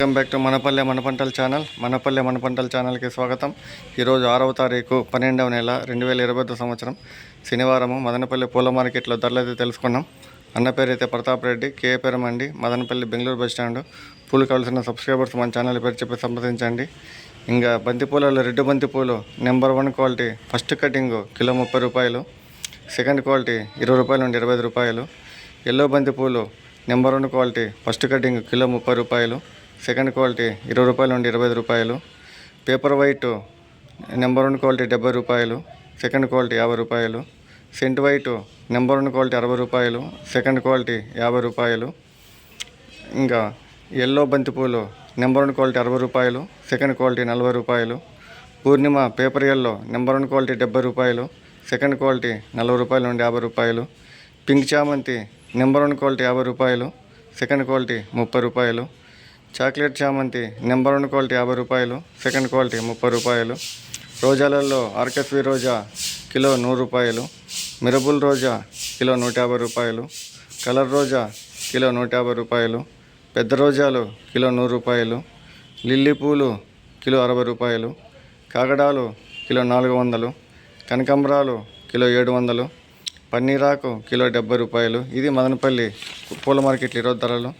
Welcome back to మనపల్లె మన పంటల channel. మనపల్లె మన పంటల ఛానల్కి స్వాగతం. ఈరోజు ఆరవ తారీఖు పన్నెండవ నెల రెండు వేల ఇరవై సంవత్సరం. శనివారము మదనపల్లి పూల మార్కెట్లో ధరలు అయితే తెలుసుకున్నాం. అన్న పేరు అయితే ప్రతాప్ రెడ్డి కే పేరమండి మదనపల్లి బెంగళూరు బస్ స్టాండ్. పూలు కావాల్సిన సబ్స్క్రైబర్స్ మన ఛానల్ పేరు చెప్పి సంప్రదించండి. ఇంకా బంతిపూలలో red red number one quality first cutting kilo ముప్పై రూపాయలు. సెకండ్ క్వాలిటీ ఇరవై రూపాయల నుండి ఇరవై రూపాయలు. ఎల్లో బంతి పూలు number one quality first cutting kilo ముప్పై రూపాయలు. సెకండ్ క్వాలిటీ ఇరవై రూపాయల నుండి ఇరవై ఐదు రూపాయలు. Paper white number one quality డెబ్బై రూపాయలు. సెకండ్ క్వాలిటీ యాభై రూపాయలు. Scent white number one quality అరవై రూపాయలు. సెకండ్ క్వాలిటీ యాభై రూపాయలు. ఇంకా ఎల్లో బంతిపూలు నెంబర్ వన్ క్వాలిటీ అరవై రూపాయలు. సెకండ్ క్వాలిటీ నలభై రూపాయలు. Purnima paper yellow number one quality డెబ్బై రూపాయలు. సెకండ్ క్వాలిటీ నలభై రూపాయల నుండి యాభై రూపాయలు. పింక్ చామంతి నెంబర్ వన్ క్వాలిటీ యాభై రూపాయలు. సెకండ్ క్వాలిటీ ముప్పై రూపాయలు. చాక్లెట్ చామంతి నెంబర్ వన్ క్వాలిటీ యాభై రూపాయలు సెకండ్ క్వాలిటీ ముప్పై రూపాయలు. రోజాలలో ఆర్కెస్వి రోజా కిలో నూరు రూపాయలు మిరబుల్ రోజా కిలో నూట యాభై రూపాయలు కలర్ రోజా కిలో నూట యాభై రూపాయలు పెద్ద రోజాలు కిలో నూరు రూపాయలు లిల్లీ పూలు కిలో అరవై రూపాయలు కాగడాలు కిలో నాలుగు వందలు కనకాంబరాలు కిలో ఏడు వందలు పన్నీరాకు కిలో డెబ్బై రూపాయలు. ఇది మదనపల్లి పూల మార్కెట్ ఈరోజు ధరలు.